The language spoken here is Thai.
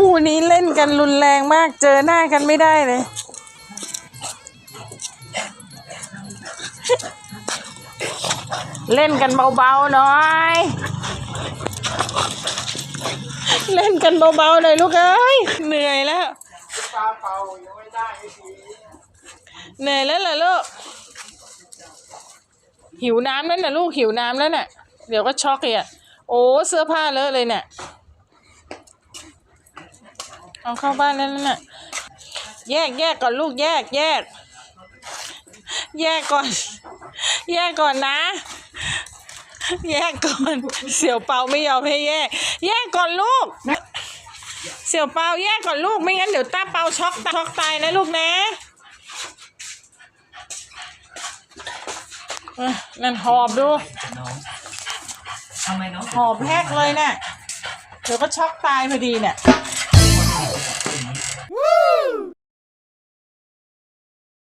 คู่นี้เล่นกันรุนแรงมากเจอหน้ากันไม่ได้เลย เล่นกันเบาๆหน่อย เล่นกันเบาๆหน่อยลูกเอ้ยเหนื่อยแล้วเหนื่อยแล้วเหรอลูกหิวน้ำแล้วน่ะลูกหิวน้ำแล้วน่ะ เดี๋ยวก็ช็อกอีกอะโอ้เสื้อผ้าเลอะเลยเนี่ย เอาเข้าบ้านแล้วน่ะแยกแยกก่อนลูกแยกแยก แยกก่อน แยกก่อนนะ แยกก่อน เสี่ยวเปาไม่ยอมให้แยก แยกก่อนลูก เสี่ยวเปาแยกก่อนลูกไม่งั้นเดี๋ยวตาเปาช็อกช็อกตายนะลูกนะเอ้ยนั่นหอบดูน้องทำไมน้องหอบแฮกเลยเนี่ยเดี๋ยวก็ช็อกตายพอดีเนี่ยวู้